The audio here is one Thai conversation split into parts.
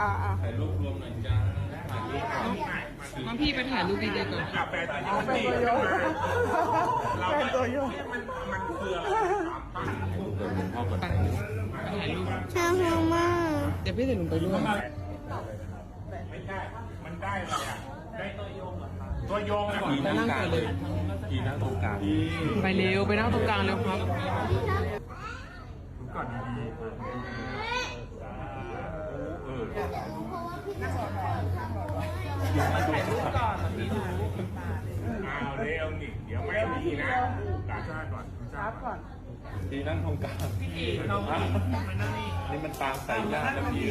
อ่าอ่าถ่ายรูปรวมหน่อยจ้าถ่ายรูปก่อนงั้นพี่ไปถ่ายรูปดีๆก่อนกาแฟตัวนี้มันเป็นดีตัวโยเราเป็นตัวโยมันมันคืออะไรถามป้าเดี๋ยวผมพ่อก่อนไปถ่ายรูปถ่ายรูปน่ารักมากเดี๋ยวพี่เดี๋ยวหนูไปร่วมไม่ได้มันได้อะไรอะได้ตัวโยงเหรอครับตัวโยงอะขี่นั่งกลางเลยขี่นั่งตรงกลางไปเร็วไปนั่งตรงกลางเร็วครับก่อนดีเออเอาเร็วนี่เดี๋ยวไม่ดีนะกาชาติก่อนครับก่อนขี่นั่งตรงกลางนี่มันตามใส่ยากนะพี่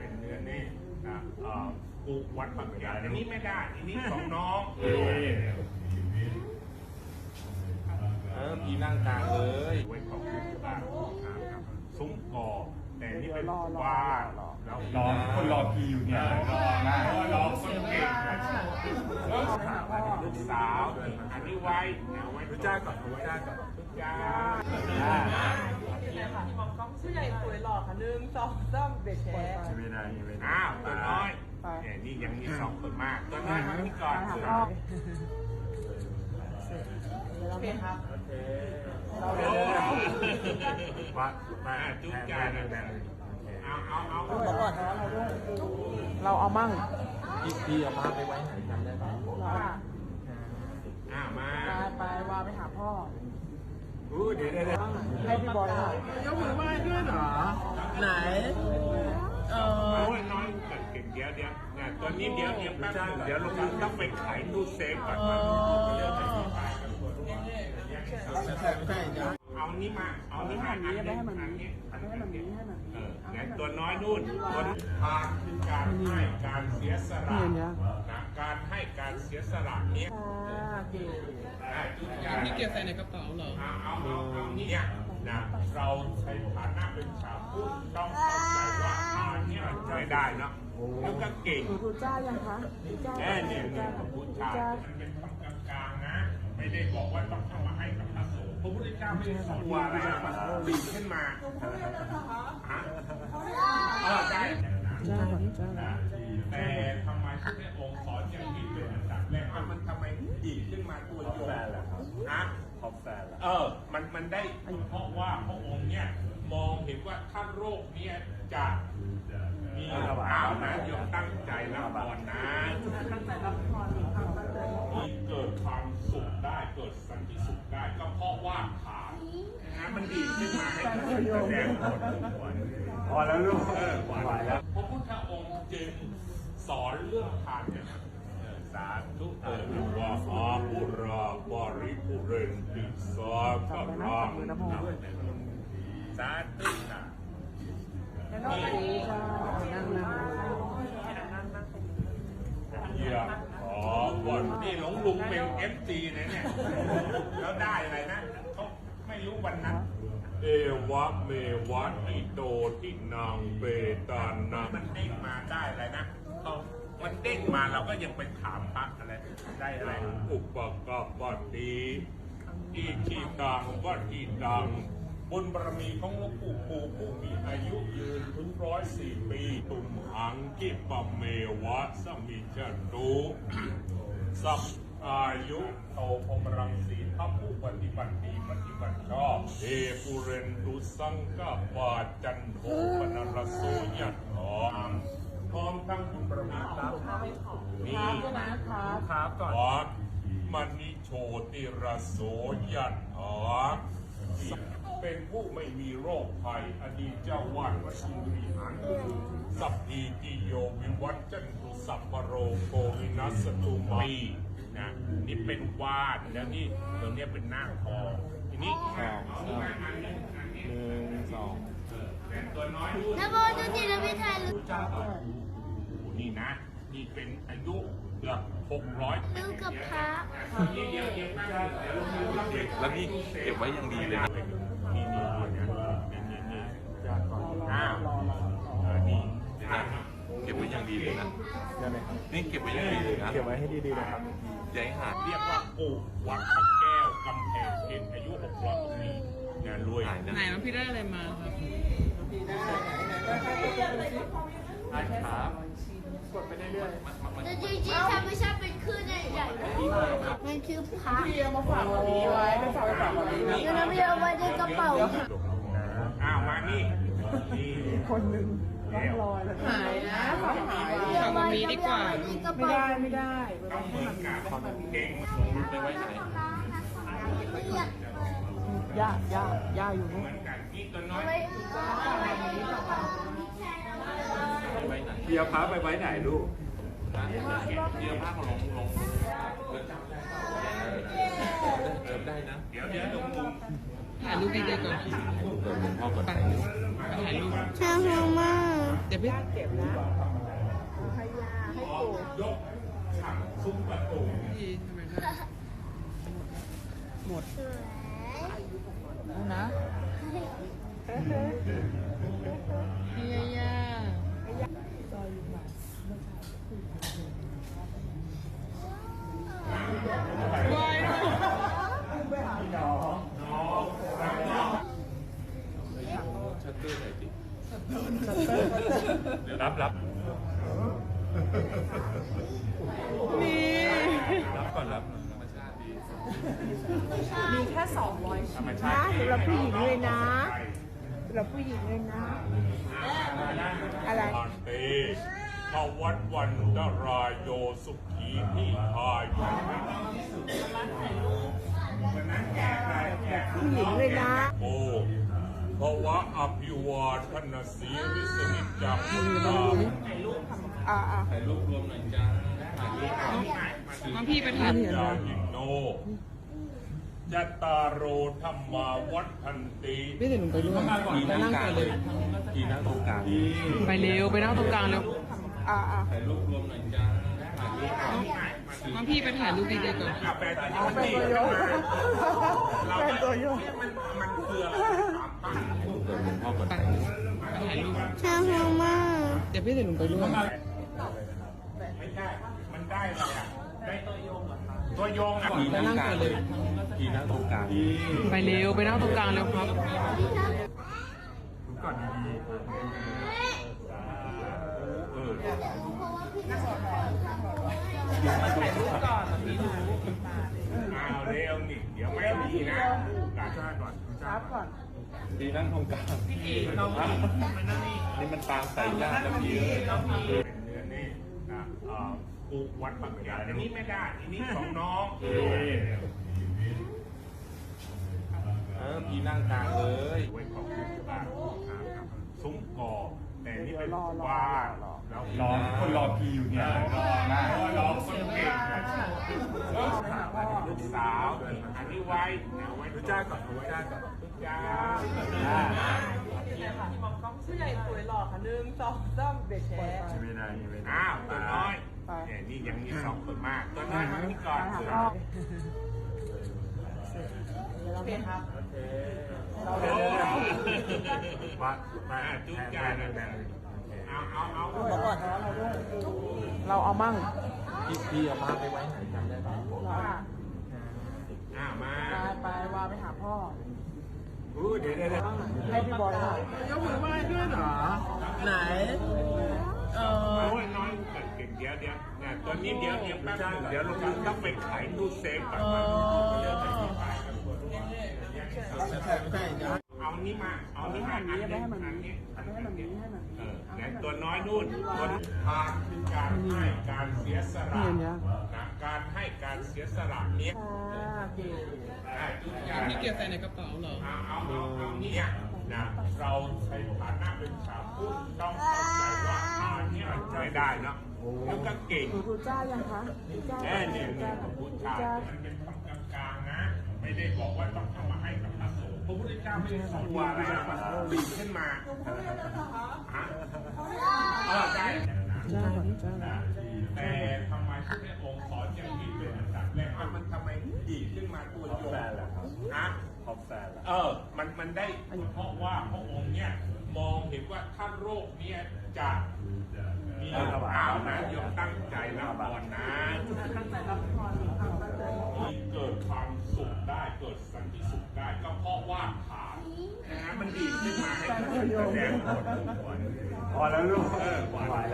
เป็นเนื้อนี่นะเอ่อกูวัดปักยาอันนี้ไม่ได้อันนี้ของน้องเออเออขี่นั่งกลางเลยไว้ของกูบ้านครับซุ้มกอแต่นี่เป็นว่า รอคนรอพีอยู่เนี่ยรอนะรอคนเก่งนะลูกสาวอันนี้ไว้เอาไว้รู้จ้าก่อนรู้จ้าก่อนรู้จ้าผู้ใหญ่สวยหล่อค่ะหนึ่งสองสามเด็กแท้ไม่ได้ไม่ได้อ้าวตัวน้อยเนี่ยนี่ยังมีสองคนมากตัวน้อยมาที่ก่อนสือโอเคครับโอ้ว่ามาจุ๊บจ้านแบบ เราเอามั่งพี่พี่เอามาไปไว้ไหนจำได้ไหมเราอ้าวมาไปไปวาไปหาพ่ออู้เดี๋ยวเดี๋ยวเดี๋ยวให้พี่บอยถ่ายยกมือไหว้ด้วยเหรอ ไหน เออโอ้ยน้อยเกิดเก่งเดี๋ยวเดี๋ยวเนี่ยตัวนี้เดี๋ยวเดี๋ยวแป๊บนึงเดี๋ยวลงต้องไปขายตู้เซฟก่อนมาเดี๋ยวไปขายกันตัวด้วยไม่ใช่ไม่ใช่จ้ะเอานี้มา เอานี้มาไม่ให้มันอันนี้นี้อัน ไม่ให้มันนี้ให้มันเออเนี่ยตัวน้อยนู่นตัวทางคือการให้การเสียสละนะการให้การเสียสละเนี้ยค่ะเก่งอะจุดยาพี่เก็บใส่ในกระเป๋าเหรอเอาเอาเอาเอาเนี่ยนะเราในฐานะเป็นชาวพุทธต้องเข้าใจว่าอันเนี้ยใช้ได้เนาะแล้วก็เก่งหนูดูจ้ายังคะดูจ้าแค่เนี่ยเนี่ยพระพุทธเจ้ามันเป็นคำกลางๆนะ ไม่ได้บอกว่าต้องเข้ามาให้กับพระสงฆ์พ ระพุทธเจ้าไม่ได้สอนว่าอะไรนะมันปีขึ้นมาฮะเออได้จ้าก่อนจ้านะแต่ทำไมพระองค์สอนอย่างนี้เป็นอันดับแรกมันทำไมดีขึ้นมาตัวโยมฮะขอบแฟนละเออ มันมันได้เพราะว่าพระองค์เนี่ยมองเห็นว่าถ้าโรคเนี้ยจะมีเอานะโยมตั้งใจรับพรนะ มันดีขึ้นมาให้แสดงผลพอแล้วลูกเออไหวแล้วพระพุทธองค์จึงสอนเรื่องทานเนี่ยเออสาธุเออว่าอาบุราบริปุเรนติสาคารังสาธุนะแล้วก็ไปจ้านั่งนั่งนั่งนั่งเยี่ยมขอวันนี่หลวงลุงเป็นเอฟซีนะเนี่ย แล้วได้อะไรนะเขา ไม่รู้วันนั้น เอวะเมวะอิโตทินังเปตานังมันเด้งมาได้อะไรนะเขามันเด้งมาเราก็ยังไปถามพระอะไรได้อะไรอุปกปปติอีทีตังวัตีตังบนบารมีของหลวงปู่ปู่ผู้มีอายุยืนถึงร้อยสี่ปีตุมหังกิปะเมวะสมิจันตุสัพ อายุโตพมรังสีทัพผู้ปฏิบัติดีปฏิบัติชอบเอปุเรนตุสังกปาจันโทปนรสโสยัตถามพร้อมทั้งบุญประมีครับนี่ครับด้วยนะครับครับก่อนมณิโชติรโสยัตถาเป็นผู้ไม่มีโรคภัย อดีตเจ้าวาดวัดชิงรีหารสัพพีติโยวิวัจจันตุสัพพโรโกวินัสตุมา นะนี่เป็นวาดแล้วนี่ตัวเนี้ยเป็นหน้าคอทีนี้เอามาอันนี้อันนี้หนึ่งสองแต่ตัวน้อยดูนะโบดูสิแล้วพี่ถ่ายรูปเจ้าก่อนนี่นะนี่เป็นอายุเกือบหกร้อยรูปกับพระเดี๋ยวเดี๋ยวเดี๋ยวแป๊บนึงเดี๋ยวลงมือรับเด็กแล้วนี่เก็บไว้อย่างดีเลยนะนี่นี่นี่นี่นี่นี่อ้าวเออนี่อะเก็บไว้อย่างดีเลยนะนี่เก็บไว้อย่างดีเลยนะเก็บไว้ให้ดีๆนะครับอ ย่าให้หายเรียกว่าปู่วัดพระแก้วกำแพงเพชรอายุหกร้อยปีเนี่ยรวยหายนะไหนว่าพี่ได้อะไรมาครับดีได้ไหนไหนไหนครับแต่จริงๆธรรมชาติเป็นคลื่นใหญ่ๆมันคือพระพี่เอามาฝากแบบนี้ไว้ไปฝากไปฝากแบบนี้เดี๋ยวน้ำเยเอาไว้ในกระเป๋าอ้าวมานี่นี่คนหนึ่งเดี๋ยวหายนะฝากหายเดี๋ยวไว้เดี๋ยวไว้ในกระไม่เป๋าได้ไม่ได้ต้อง เหมือนกับเก่งไปไว้ไหนเรียกย่าย่าย่าอยู่เหนู่นมือนกันนี่ตัวน้อเอายว้เอาไว้ในกระเป๋าไปไว้ไหนเพียพาไปไว้ไหนลูกนะเดี๋ยวผ้าของลงลงเติมได้นะ เดี๋ยวเดี๋ยวลงมุมถ่ายรูปดีๆก่อนพ่อก่อนไปถ่ายรูปช่างหัวมากเดี๋ยวไปเก็บนะให้ย่าให้ปู่ยก ถังซุ้มประตูที่ทำไมได้นะพี่ยาย่าวาย ชัตเตอร์ไหนติ เดี๋ยวรับรับ นี่ รับก่อนรับธรรมชาติดีมีแค่200ธรรมนะชาติสำหรับผู้หญิงเลยนะสำหรับผู้หญิงเลยนะ อะไร อันเตทวัดวันดรายโยสุขีที่ทายุวันนั้นแกใครแกผู้หญิงเลยนะ โอ้เพราะว่าอภิวาทนาสีริสนิจจักพุทธา อ่าอ่าถ่ายรูปรวมหน่อยจ้าถ่ายรูปก่อนน้องพี่ไปถ่ายยาหิโนจัตตารโรธรรมาวัฏพันติไม่เดี๋ยวหนูไปด้วยไปนั่งก่อนเลยทีนั่งตรงกลางไปเร็วไปนั่งตรงกลางเร็วอ่าอ่าถ่ายรูปรวมหน่อยจ้าถ่ายรูปก่อนน้องพี่ไปถ่ายรูปดีๆก่อนอาแปลตัวนี้มันดีเป็นตัวโยงเราเป็นตัวโยงมันมันคืออะไรถามตั้งเติมหลวงพ่อก่อนไปไปถ่ายรูปช่างหัวมากเดี๋ยวพี่เดี๋ยวหนูไปด้วย ไม่ได้มันได้อะไรอะ ได้ตัวโยงเหรอตัวโยงอะทีนั่งกลางเลยทีนั่งตรงกลางไปเร็วไปนั่งตรงกลางเร็วครับก่อนดีเออเอาเร็วนี่เดี๋ยวไม่ดีนะกาชาก่อนครับก่อนทีนั่งตรงกลางนี่มันตามใส่ยากนะพี่เอ้ยเป็นเนื้อนี่ อ่อปูวัดปักยาอันนี้ไม่ได้อันนี้ของน้องเออพี่นั่งกลางเลยไว้ของคุณบ้านนะครับซุ้มกอแต่นี่เป็นว่าแล้วรอคนรอพีอยู่เนี่ยรอหน้ารอคนเก่งลูกสาวอันนี้ไว้เอาไว้ดูจ้าก่อนดูจ้า ก่อนดูจ้าผู้ใหญ่สวยหล่อค่ะหนึ่งสองสามเด็กแชร์ไม่ได้ไม่ได้อ้าวตัวน้อยเนี่ยนี่ยังมีสองคนมากตัวน้อยมานี่ก่อนหาเสือพ่อโอเคครับโอ้วัดมาจุ๊จ้านั่นแหละเอาเอาเอาเราก่อนเราเอามั่งพี่พี่เอาผ้าไปไว้ไหนจำได้ไหมเราอะอ้าวมาไปไปวาไปหาพ่อ อู้เดี๋ยวเดี๋ยวเดี๋ยวให้พี่บอยหน่อยยกมือไหว้ด้วยเหรอ ไหน เออโอ้ยน้อยเก่งเดี๋ยวเดี๋ยวเนี่ยตัวนี้เดี๋ยวเดี๋ยวแป๊บนึงเดี๋ยวเราต้องไปขายตู้เซฟก่อนมาเอานี้มา เอานี้มาอันนี้ให้มันนี้ให้มันนี้ให้มันเออเนี่ยตัวน้อยนู่นตัวทานคือการให้การเสียสละ การให้การเสียสละเนี้ยค่ะเก่งได้ทุกอย่างพี่เก็บใส่ในกระเป๋าเหรอเอาเอาเอาเอาเนี่ยนะเราใช้ฐานะเป็นชาวพุทธต้องเข้าใจว่าอันเนี้ยไม่ได้เนาะแล้วก็เก่งดูดูจ้ายังคะดูจ้าแน่เนี่ยดูเนี่จ้ายพระพุทธดูเจ้าจ้ามันเป็นคำกลางๆนะ ไม่ได้บอกว่าต้องทำมาให้กับพระสงฆ์พระพุทธเจ้าไม่ได้สอนว่าอะไรนะมันบีบขึ้นมาฮะเออได้ จ้าก่อนจ้านแต่ทำไมพระองค์ขอนยังดีเป็นอันดับแรกว่ามันทำไมดีขึ้นมาตัวโยมฮะท็อปแฟนละเออ มันมันได้เพราะว่าพระองค์เนี่ย มองเห็นว่าถ้าโรคเนี้ยจะมีอ้าวนะยอมตั้งใจรับก่อนนะใจรับพรตั้งใจมีเกิดความสุขได้เกิดสันติสุขได้ก็เพราะว่าฐานนะฮะมันดีขึ้นมาให้แสดงผลพอแล้วลูกเออหวาน